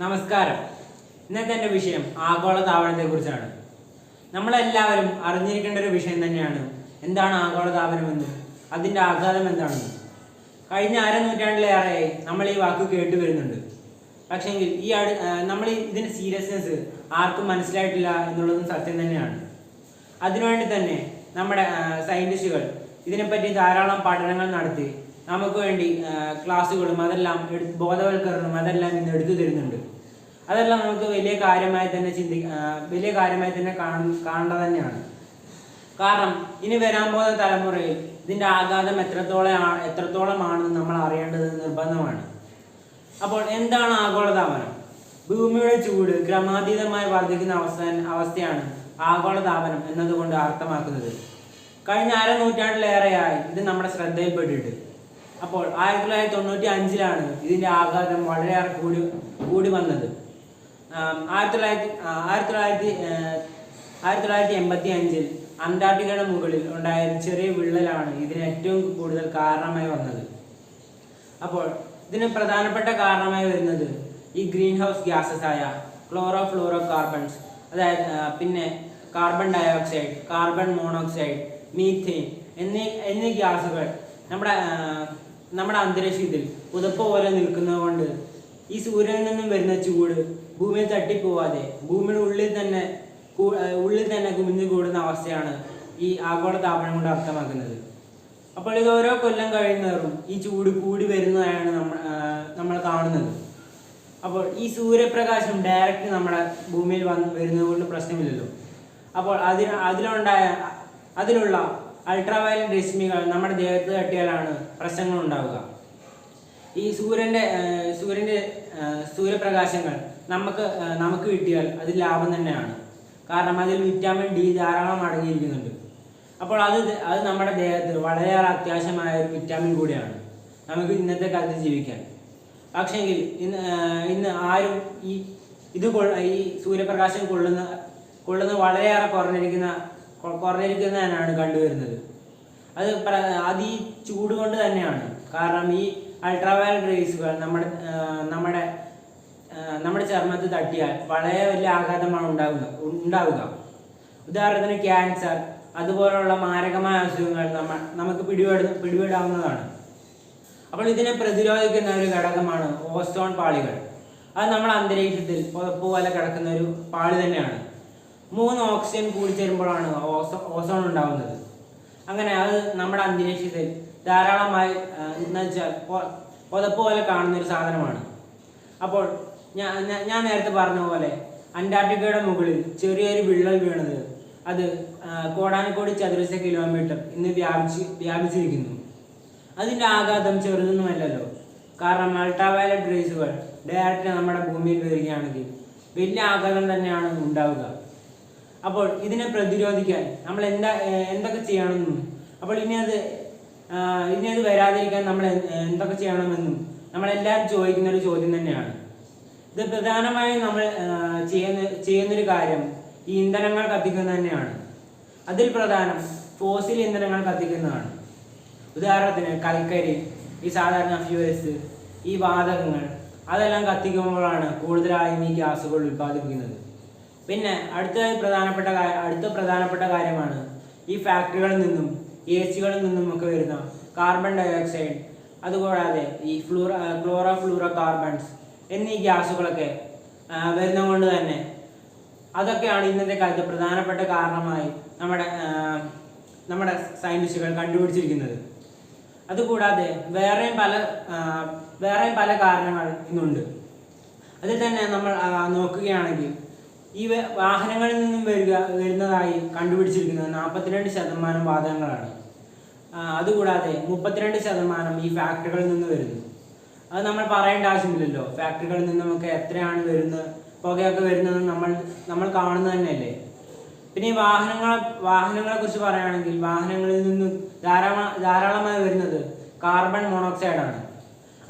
നമസ്കാരം. ഇന്നത്തെ എന്റെ വിഷയം ആഗോളതാപനത്തെ കുറിച്ചാണ് നമ്മളെല്ലാവരും അറിഞ്ഞിരിക്കേണ്ട ഒരു വിഷയം തന്നെയാണ്. എന്താണ് ആഗോളതാപനമെന്നും അതിന്റെ ആഘാതം എന്താണെന്നും? കഴിഞ്ഞ അര നൂറ്റാണ്ടിലേറെയായി നമ്മൾ ഈ വാക്ക് കേട്ടു വരുന്നുണ്ട്. പക്ഷേങ്കിൽ ഈ അടു നമ്മൾ ഇതിന്റെ സീരിയസ്നെസ് ആർക്കും മനസ്സിലായിട്ടില്ല എന്നുള്ളതും സത്യം തന്നെയാണ്. അതിനുവേണ്ടി തന്നെ നമ്മുടെ സയന്റിസ്റ്റുകൾ ഇതിനെപ്പറ്റി ധാരാളം പഠനങ്ങൾ നടത്തി നമുക്ക് വേണ്ടി ക്ലാസ്സുകളും അതെല്ലാം ബോധവൽക്കരണവും അതെല്ലാം ഇന്ന് എടുത്തു തരുന്നുണ്ട്. അതെല്ലാം നമുക്ക് വലിയ കാര്യമായി തന്നെ ചിന്തി വലിയ കാര്യമായി തന്നെ കാണ- കാണേണ്ടത് തന്നെയാണ്. കാരണം ഇനി വരാൻ പോകുന്ന തലമുറയിൽ ഇതിന്റെ ആഘാതം എത്രത്തോളം എത്രത്തോളമാണെന്ന് നമ്മൾ അറിയേണ്ടത് നിർബന്ധമാണ്. അപ്പോൾ എന്താണ് ആഗോളതാപനം? ഭൂമിയുടെ ചൂട് ക്രമാതീതമായി വർദ്ധിക്കുന്ന അവസ്ഥ അവസ്ഥയാണ് ആഗോളതാപനം എന്നതുകൊണ്ട് അർത്ഥമാക്കുന്നത്. കഴിഞ്ഞ അര നൂറ്റാണ്ടിലേറെയായി ഇത് നമ്മുടെ ശ്രദ്ധയിൽപ്പെട്ടിട്ട് അപ്പോൾ ആയിരത്തി തൊള്ളായിരത്തി തൊണ്ണൂറ്റി അഞ്ചിലാണ് ഇതിന്റെ ആഘാതം വളരെയേറെ കൂടി കൂടി വന്നത്. ആയിരത്തി തൊള്ളായിരത്തി ആയിരത്തി തൊള്ളായിരത്തി ആയിരത്തി തൊള്ളായിരത്തി എൺപത്തി അഞ്ചിൽ അന്റാർട്ടിക്കയുടെ മുകളിൽ ഉണ്ടായ ചെറിയ വിള്ളലാണ് ഇതിന് ഏറ്റവും കൂടുതൽ കാരണമായി വന്നത്. അപ്പോൾ ഇതിന് പ്രധാനപ്പെട്ട കാരണമായി വരുന്നത് ഈ ഗ്രീൻ ഹൗസ് ഗ്യാസസ് ആയ ക്ലോറോ ഫ്ലോറോ കാർബൺസ് അതായത് പിന്നെ carbon dioxide carbon monoxide methane എന്നീ എന്നീ ഗ്യാസുകൾ നമ്മുടെ നമ്മുടെ അന്തരീക്ഷത്തിൽ പുതപ്പ് പോലെ നിൽക്കുന്നത് കൊണ്ട് ഈ സൂര്യനിൽ നിന്നും വരുന്ന ചൂട് ഭൂമിയിൽ തട്ടിപ്പോവാതെ ഭൂമിയുടെ ഉള്ളിൽ തന്നെ ഉള്ളിൽ തന്നെ കുമിഞ്ഞു കൂടുന്ന അവസ്ഥയാണ് ഈ ആഗോള താപനം കൊണ്ട് അർത്ഥമാക്കുന്നത്. അപ്പോൾ ഇത് ഓരോ കൊല്ലം കഴിയുന്നവരും ഈ ചൂട് കൂടി വരുന്നതായാണ് നമ്മൾ നമ്മൾ കാണുന്നത്. അപ്പോൾ ഈ സൂര്യപ്രകാശം ഡയറക്റ്റ് നമ്മുടെ ഭൂമിയിൽ വന്ന് വരുന്നത് കൊണ്ട് പ്രശ്നമില്ലല്ലോ. അപ്പോൾ അതിന് അതിലുണ്ടായ അതിലുള്ള അൾട്രാവയലറ്റ് രശ്മികൾ നമ്മുടെ ദേഹത്ത് തട്ടിയാലാണ് പ്രശ്നങ്ങൾ ഉണ്ടാവുക. ഈ സൂര്യന്റെ സൂര്യന്റെ സൂര്യപ്രകാശങ്ങൾ നമുക്ക് നമുക്ക് കിട്ടിയാൽ അത് ലാഭം തന്നെയാണ്. കാരണം അതിൽ വിറ്റാമിൻ ഡി ധാരാളം അടങ്ങിയിരിക്കുന്നുണ്ട്. അപ്പോൾ അത് അത് നമ്മുടെ ദേഹത്ത് വളരെയേറെ അത്യാവശ്യമായ ഒരു വിറ്റാമിൻ കൂടിയാണ് നമുക്ക് ഇന്നത്തെ കാലത്ത് ജീവിക്കാൻ. പക്ഷേങ്കിൽ ഇന്ന് ഇന്ന് ആരും ഈ ഇത് ഈ സൂര്യപ്രകാശം കൊള്ളുന്ന കൊള്ളുന്ന വളരെയേറെ കുറഞ്ഞിരിക്കുന്ന കൊ- കുറഞ്ഞിരിക്കുന്നതാണ് കണ്ടുവരുന്നത്. അത് അതി ചൂട് കൊണ്ട് തന്നെയാണ്. കാരണം ഈ അൾട്രാവയലറ്റ് റേസുകൾ നമ്മുടെ നമ്മുടെ നമ്മുടെ ചർമ്മത്തിൽ തട്ടിയാൽ വളരെ വലിയ ആഘാതമാണ് ഉണ്ടാവുക ഉണ്ടാവുക. ഉദാഹരണത്തിന് ക്യാൻസർ അതുപോലുള്ള മാരകമായ അസുഖങ്ങൾ നമ്മൾ നമുക്ക് പിടിപെട പിടിപെടാവുന്നതാണ്. അപ്പോൾ ഇതിനെ പ്രതിരോധിക്കുന്ന ഒരു ഘടകമാണ് ഓസ്റ്റോൺ പാളികൾ. അത് നമ്മൾ അന്തരീക്ഷത്തിൽ പുതപ്പ് പോലെ കിടക്കുന്ന ഒരു പാളി തന്നെയാണ്. മൂന്ന് ഓക്സിജൻ കൂടിച്ചേരുമ്പോഴാണ് ഓസോ ഓസോൺ ഉണ്ടാവുന്നത് അങ്ങനെ അത് നമ്മുടെ അന്തരീക്ഷത്തിൽ ധാരാളമായി എന്ന് വെച്ചാൽ പുതപ്പ് പോലെ കാണുന്ന ഒരു സാധനമാണ്. അപ്പോൾ ഞാൻ ഞാൻ- നേരത്തെ പറഞ്ഞ പോലെ അന്റാർട്ടിക്കയുടെ മുകളിൽ ചെറിയൊരു വിള്ളൽ വീണത് അത് കോടാനക്കോടി ചതുരശ്ര കിലോമീറ്റർ ഇന്ന് വ്യാപിച്ച് വ്യാപിച്ചിരിക്കുന്നു. അതിന്റെ ആഘാതം ചെറുതൊന്നുമല്ലല്ലോ. കാരണം അൾട്രാവയലറ്റ് റേസുകൾ ഡയറക്റ്റ് നമ്മുടെ ഭൂമിയിൽ വരികയാണെങ്കിൽ വലിയ ആഘാതം തന്നെയാണ് ഉണ്ടാവുക. അപ്പോൾ ഇതിനെ പ്രതിരോധിക്കാൻ നമ്മൾ എന്താ എന്തൊക്കെ ചെയ്യണമെന്നും അപ്പോൾ ഇനി അത് ഇനി അത് വരാതിരിക്കാൻ നമ്മൾ എന്ത് എന്തൊക്കെ ചെയ്യണമെന്നും നമ്മളെല്ലാവരും ചോദിക്കുന്ന ഒരു ചോദ്യം തന്നെയാണ്. ഇത് പ്രധാനമായും നമ്മൾ ചെയ്യുന്ന ചെയ്യുന്നൊരു കാര്യം ഈ ഇന്ധനങ്ങൾ കത്തിക്കുന്നത് തന്നെയാണ്. അതിൽ പ്രധാനം ഫോസിൽ ഇന്ധനങ്ങൾ കത്തിക്കുന്നതാണ് ഉദാഹരണത്തിന് കൽക്കരി ഈ സാധാരണ ഫ്യൂസ് ഈ വാതകങ്ങൾ അതെല്ലാം കത്തിക്കുമ്പോഴാണ് കൂടുതലായും ഈ ഗ്യാസുകൾ ഉൽപ്പാദിപ്പിക്കുന്നത്. പിന്നെ അടുത്ത പ്രധാനപ്പെട്ട അടുത്ത പ്രധാനപ്പെട്ട കാര്യമാണ് ഈ ഫാക്ടറികളിൽ നിന്നും എ സികളിൽ നിന്നും ഒക്കെ വരുന്ന കാർബൺ ഡയോക്സൈഡ് അതുകൂടാതെ ഈ ഫ്ലൂറ ക്ലോറോ ഫ്ലൂറോ കാർബൺസ് എന്നീ ഗ്യാസുകളൊക്കെ വരുന്ന കൊണ്ട് തന്നെ അതൊക്കെയാണ് ഇന്നത്തെ കാലത്ത് പ്രധാനപ്പെട്ട കാരണമായി നമ്മുടെ നമ്മുടെ സയന്റിസ്റ്റുകൾ കണ്ടുപിടിച്ചിരിക്കുന്നത്. അതുകൂടാതെ വേറെയും പല വേറെയും പല കാരണങ്ങൾ ഇന്നുണ്ട്. അതിൽ തന്നെ നമ്മൾ നോക്കുകയാണെങ്കിൽ ഈ വാഹനങ്ങളിൽ നിന്നും വരിക വരുന്നതായി കണ്ടുപിടിച്ചിരിക്കുന്നത് നാൽപ്പത്തിരണ്ട് ശതമാനം വാതകങ്ങളാണ്. അതുകൂടാതെ മുപ്പത്തിരണ്ട് ശതമാനം ഈ ഫാക്ടറികളിൽ നിന്ന് വരുന്നു. അത് നമ്മൾ പറയേണ്ട ആവശ്യമില്ലല്ലോ. ഫാക്ടറികളിൽ നിന്നുമൊക്കെ എത്രയാണ് വരുന്നത്? പുകയൊക്കെ വരുന്നത് നമ്മൾ നമ്മൾ കാണുന്നത് തന്നെയല്ലേ? പിന്നെ ഈ വാഹനങ്ങളെ വാഹനങ്ങളെ കുറിച്ച് പറയുകയാണെങ്കിൽ വാഹനങ്ങളിൽ നിന്ന് ധാരാളം ധാരാളമായി വരുന്നത് കാർബൺ മോണോക്സൈഡാണ്.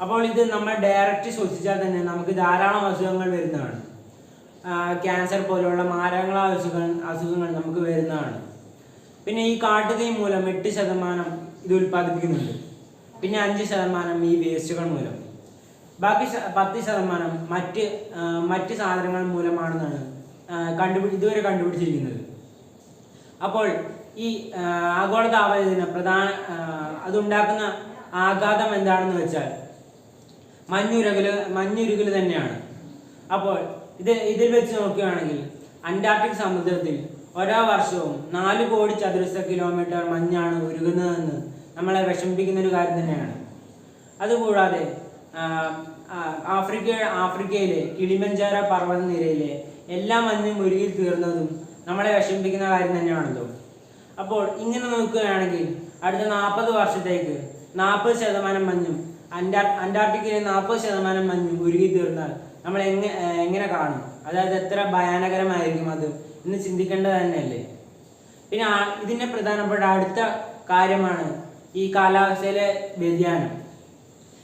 അപ്പോൾ ഇത് നമ്മൾ ഡയറക്റ്റ് ശ്വസിച്ചാൽ തന്നെ നമുക്ക് ധാരാളം അസുഖങ്ങൾ വരുന്നതാണ്. ക്യാൻസർ പോലെയുള്ള മാരകങ്ങളായ അസുഖങ്ങൾ അസുഖങ്ങൾ നമുക്ക് വരുന്നതാണ്. പിന്നെ ഈ കാട്ടുതീ മൂലം എട്ട് ശതമാനം ഇത് ഉൽപ്പാദിപ്പിക്കുന്നുണ്ട്. പിന്നെ അഞ്ച് ശതമാനം ഈ വേസ്റ്റുകൾ മൂലം. ബാക്കി പത്ത് ശതമാനം മറ്റ് മറ്റ് സാധനങ്ങൾ മൂലമാണെന്നാണ് കണ്ടുപിടി ഇതുവരെ കണ്ടുപിടിച്ചിരിക്കുന്നത്. അപ്പോൾ ഈ ആഗോളതാപനത്തിന് പ്രധാന അതുണ്ടാക്കുന്ന ആഘാതം എന്താണെന്ന് വെച്ചാൽ മഞ്ഞുരുകൽ മഞ്ഞുരുകൽ തന്നെയാണ്. അപ്പോൾ ഇത് ഇതിൽ വെച്ച് നോക്കുകയാണെങ്കിൽ അന്റാർട്ടിക് സമുദ്രത്തിൽ ഓരോ വർഷവും നാല് കോടി ചതുരശ്ര കിലോമീറ്റർ മഞ്ഞാണ് ഉരുകുന്നതെന്ന് നമ്മളെ വിഷമിപ്പിക്കുന്ന ഒരു കാര്യം തന്നെയാണ്. അതുകൂടാതെ ആഫ്രിക്ക ആഫ്രിക്കയിലെ കിളിമഞ്ചാര പർവത നിരയിലെ എല്ലാ മഞ്ഞും ഉരുകി തീർന്നതും നമ്മളെ വിഷമിപ്പിക്കുന്ന കാര്യം തന്നെയാണല്ലോ. അപ്പോൾ ഇങ്ങനെ നോക്കുകയാണെങ്കിൽ അടുത്ത നാൽപ്പത് വർഷത്തേക്ക് നാൽപ്പത് ശതമാനം മഞ്ഞും അന്റാ അന്റാർട്ടിക്കയിലെ നാൽപ്പത് ശതമാനം മഞ്ഞ് ഉരുകി തീർന്നാൽ നമ്മൾ എങ്ങനെ എങ്ങനെ കാണും? അതായത് എത്ര ഭയാനകരമായിരിക്കും അത്? എന്ന് ചിന്തിക്കേണ്ടത് തന്നെയല്ലേ? പിന്നെ ഇതിന്റെ പ്രധാനപ്പെട്ട അടുത്ത കാര്യമാണ് ഈ കാലാവസ്ഥയിലെ വ്യതിയാനം.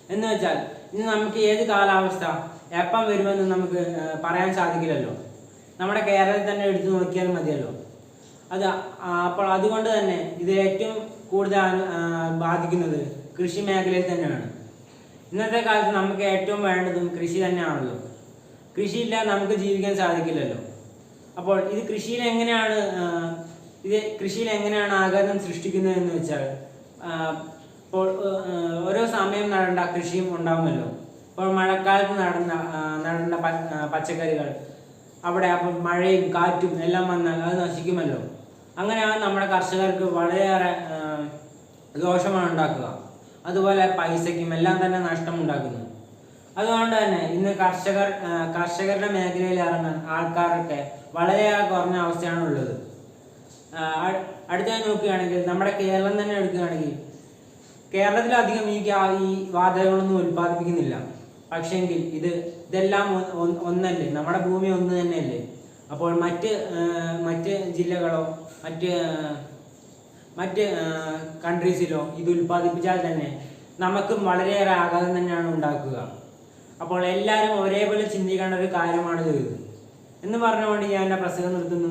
എന്ന് വെച്ചാൽ ഇന്ന് നമുക്ക് ഏത് കാലാവസ്ഥ എപ്പം വരുമെന്ന് നമുക്ക് പറയാൻ സാധിക്കില്ലല്ലോ. നമ്മുടെ കേരളത്തിൽ തന്നെ എടുത്തു നോക്കിയാൽ മതിയല്ലോ. അത് അപ്പോൾ അതുകൊണ്ട് തന്നെ ഇത് ഏറ്റവും കൂടുതൽ ബാധിക്കുന്നത് കൃഷി മേഖലയിൽ തന്നെയാണ്. ഇന്നത്തെ കാലത്ത് നമുക്ക് ഏറ്റവും വേണ്ടതും കൃഷി തന്നെയാണല്ലോ. കൃഷിയില്ലാതെ നമുക്ക് ജീവിക്കാൻ സാധിക്കില്ലല്ലോ. അപ്പോൾ ഇത് കൃഷിയിൽ എങ്ങനെയാണ് ഇത് കൃഷിയിൽ എങ്ങനെയാണ് ആഘാതം സൃഷ്ടിക്കുന്നത് എന്ന് വെച്ചാൽ ഇപ്പോൾ ഓരോ സമയം നടേണ്ട കൃഷിയും ഉണ്ടാവുമല്ലോ. ഇപ്പോൾ മഴക്കാലത്ത് നടന്ന നടണ്ട പച്ചക്കറികൾ അവിടെ അപ്പം മഴയും കാറ്റും എല്ലാം വന്നാൽ അത് നശിക്കുമല്ലോ. അങ്ങനെയാണ് നമ്മുടെ കർഷകർക്ക് വളരെയേറെ ദോഷമാണ് ഉണ്ടാക്കുക. അതുപോലെ പൈസയ്ക്കും എല്ലാം തന്നെ നഷ്ടം ഉണ്ടാക്കുന്നു അതുകൊണ്ട് തന്നെ ഇന്ന് കർഷകർ കർഷകരുടെ മേഖലയിൽ ഇറങ്ങാൻ ആൾക്കാരൊക്കെ വളരെയേറെ കുറഞ്ഞ അവസ്ഥയാണ് ഉള്ളത്. അടുത്തായി നോക്കുകയാണെങ്കിൽ നമ്മുടെ കേരളം തന്നെ എടുക്കുകയാണെങ്കിൽ കേരളത്തിലധികം ഈ ഈ വാതകങ്ങളൊന്നും ഉൽപ്പാദിപ്പിക്കുന്നില്ല. പക്ഷേങ്കിൽ ഇത് ഇതെല്ലാം ഒന്നല്ലേ നമ്മുടെ ഭൂമി ഒന്ന് തന്നെയല്ലേ? അപ്പോൾ മറ്റ് മറ്റ് ജില്ലകളോ മറ്റ് മറ്റ് കൺട്രീസിലോ ഇത് ഉൽപ്പാദിപ്പിച്ചാൽ തന്നെ നമുക്കും വളരെയേറെ ആഘാതം തന്നെയാണ് ഉണ്ടാക്കുക. അപ്പോൾ എല്ലാവരും ഒരേപോലെ ചിന്തിക്കേണ്ട ഒരു കാര്യമാണ് ഇത് എന്ന് പറഞ്ഞുകൊണ്ട് ഞാൻ എന്റെ പ്രസംഗം നിർത്തുന്നു.